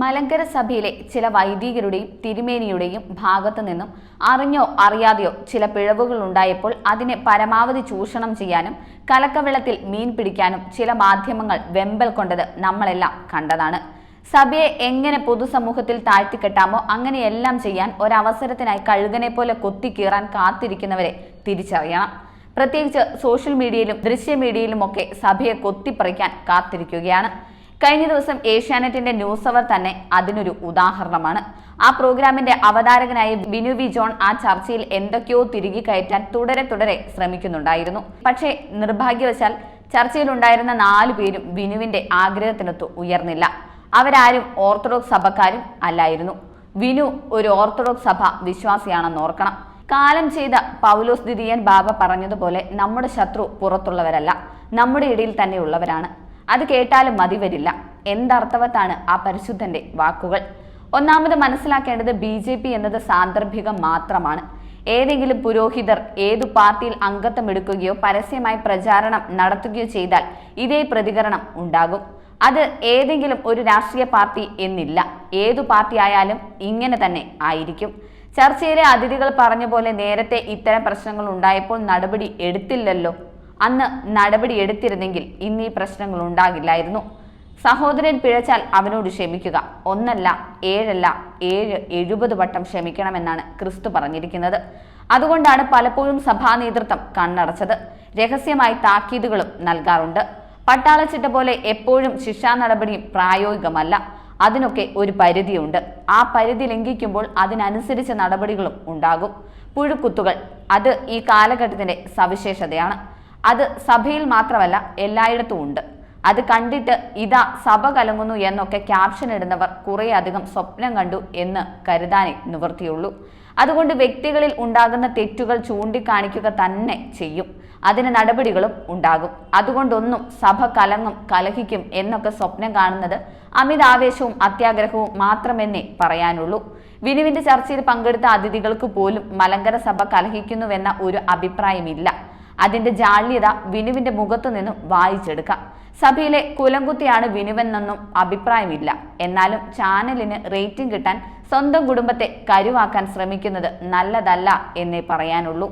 മലങ്കര സഭയിലെ ചില വൈദികരുടെയും തിരുമേനിയുടെയും ഭാഗത്തു നിന്നും അറിഞ്ഞോ അറിയാതെയോ ചില പിഴവുകൾ ഉണ്ടായപ്പോൾ അതിനെ പരമാവധി ചൂഷണം ചെയ്യാനും കലക്കവെള്ളത്തിൽ മീൻ പിടിക്കാനും ചില മാധ്യമങ്ങൾ വെമ്പൽ കൊണ്ടത് നമ്മളെല്ലാം കണ്ടതാണ്. സഭയെ എങ്ങനെ പൊതുസമൂഹത്തിൽ താഴ്ത്തിക്കെട്ടാമോ അങ്ങനെയെല്ലാം ചെയ്യാൻ ഒരവസരത്തിനായി കഴുകനെ പോലെ കൊത്തിക്കീറാൻ കാത്തിരിക്കുന്നവരെ തിരിച്ചറിയണം. പ്രത്യേകിച്ച് സോഷ്യൽ മീഡിയയിലും ദൃശ്യ മീഡിയയിലുമൊക്കെ സഭയെ കൊത്തിപ്പറിക്കാൻ കാത്തിരിക്കുകയാണ്. കഴിഞ്ഞ ദിവസം ഏഷ്യാനെറ്റിന്റെ ന്യൂസ് അവർ തന്നെ അതിനൊരു ഉദാഹരണമാണ്. ആ പ്രോഗ്രാമിന്റെ അവതാരകനായ ബിനു വി ജോൺ ആ ചർച്ചയിൽ എന്തൊക്കെയോ തിരികെ കയറ്റാൻ തുടരെ തുടരെ ശ്രമിക്കുന്നുണ്ടായിരുന്നു. പക്ഷേ നിർഭാഗ്യവശാൽ ചർച്ചയിലുണ്ടായിരുന്ന നാലു പേരും ബിനുവിന്റെ ആഗ്രഹത്തിനൊത്ത് ഉയർന്നില്ല. അവരാരും ഓർത്തഡോക്സ് സഭക്കാരും അല്ലായിരുന്നു. വിനു ഒരു ഓർത്തഡോക്സ് സഭ വിശ്വാസിയാണെന്ന് ഓർക്കണം. കാലം ചെയ്ത പൗലോസ് ദിദിയൻ ബാബ പറഞ്ഞതുപോലെ നമ്മുടെ ശത്രു പുറത്തുള്ളവരല്ല നമ്മുടെ ഇടയിൽ തന്നെയുള്ളവരാണ് അത് കേട്ടാലും മതി വരില്ല. എന്തർത്ഥവത്താണ് ആ പരിശുദ്ധന്റെ വാക്കുകൾ? ഒന്നാമത് മനസ്സിലാക്കേണ്ടത് ബി ജെ പി എന്നത് സാന്ദർഭികം മാത്രമാണ്. ഏതെങ്കിലും പുരോഹിതർ ഏതു പാർട്ടിയിൽ അംഗത്വം എടുക്കുകയോ പരസ്യമായി പ്രചാരണം നടത്തുകയോ ചെയ്താൽ ഇതേ പ്രതികരണം ഉണ്ടാകും. അത് ഏതെങ്കിലും ഒരു രാഷ്ട്രീയ പാർട്ടി എന്നില്ല. ഏതു പാർട്ടി ആയാലും ഇങ്ങനെ തന്നെ ആയിരിക്കും. ചർച്ചയിലെ അതിഥികൾ പറഞ്ഞ പോലെ നേരത്തെ ഇത്തരം പ്രശ്നങ്ങൾ ഉണ്ടായപ്പോൾ നടപടി എടുത്തില്ലല്ലോ. അന്ന് നടപടി എടുത്തിരുന്നെങ്കിൽ ഇന്ന് ഈ പ്രശ്നങ്ങൾ ഉണ്ടാകില്ലായിരുന്നു. സഹോദരൻ പിഴച്ചാൽ അവനോട് ക്ഷമിക്കുക. ഒന്നല്ല ഏഴല്ല ഏഴ് എഴുപത് വട്ടം ക്ഷമിക്കണമെന്നാണ് ക്രിസ്തു പറഞ്ഞിരിക്കുന്നത്. അതുകൊണ്ടാണ് പലപ്പോഴും സഭാ നേതൃത്വം കണ്ണടച്ചത്. രഹസ്യമായി താക്കീതുകളും നൽകാറുണ്ട്. പട്ടാളച്ചിട്ട പോലെ എപ്പോഴും ശിക്ഷാ നടപടിയും പ്രായോഗികമല്ല. അതിനൊക്കെ ഒരു പരിധിയുണ്ട്. ആ പരിധി ലംഘിക്കുമ്പോൾ അതിനനുസരിച്ച നടപടികളും ഉണ്ടാകും. പുഴുക്കുത്തുകൾ അത് ഈ കാലഘട്ടത്തിന്റെ സവിശേഷതയാണ്. അത് സഭയിൽ മാത്രമല്ല എല്ലായിടത്തും ഉണ്ട്. അത് കണ്ടിട്ട് ഇതാ സഭ കലങ്ങുന്നു എന്നൊക്കെ ക്യാപ്ഷൻ ഇടുന്നവർ കുറേ അധികം സ്വപ്നം കണ്ടു എന്ന് കരുതാനേ നിവൃത്തിയുള്ളൂ. അതുകൊണ്ട് വ്യക്തികളിൽ ഉണ്ടാകുന്ന തെറ്റുകൾ ചൂണ്ടിക്കാണിക്കുക തന്നെ ചെയ്യും. അതിന് നടപടികളും ഉണ്ടാകും. അതുകൊണ്ടൊന്നും സഭ കലങ്ങും കലഹിക്കും എന്നൊക്കെ സ്വപ്നം കാണുന്നത് അമിതാവേശവും അത്യാഗ്രഹവും മാത്രമെന്നേ പറയാനുള്ളൂ. വിനുവിന്റെ ചർച്ചയിൽ പങ്കെടുത്ത അതിഥികൾക്ക് പോലും മലങ്കര സഭ കലഹിക്കുന്നുവെന്ന ഒരു അഭിപ്രായമില്ല. അതിന്റെ ജാള്യത വിനുവിന്റെ മുഖത്തു നിന്നും വായിച്ചെടുക്കാം. സഭയിലെ കുലംകുത്തിയാണ് വിനുവെന്നൊന്നും അഭിപ്രായമില്ല. എന്നാലും ചാനലിന് റേറ്റിംഗ് കിട്ടാൻ സ്വന്തം കുടുംബത്തെ കരുവാക്കാൻ ശ്രമിക്കുന്നത് നല്ലതല്ല എന്നേ പറയാനുള്ളൂ.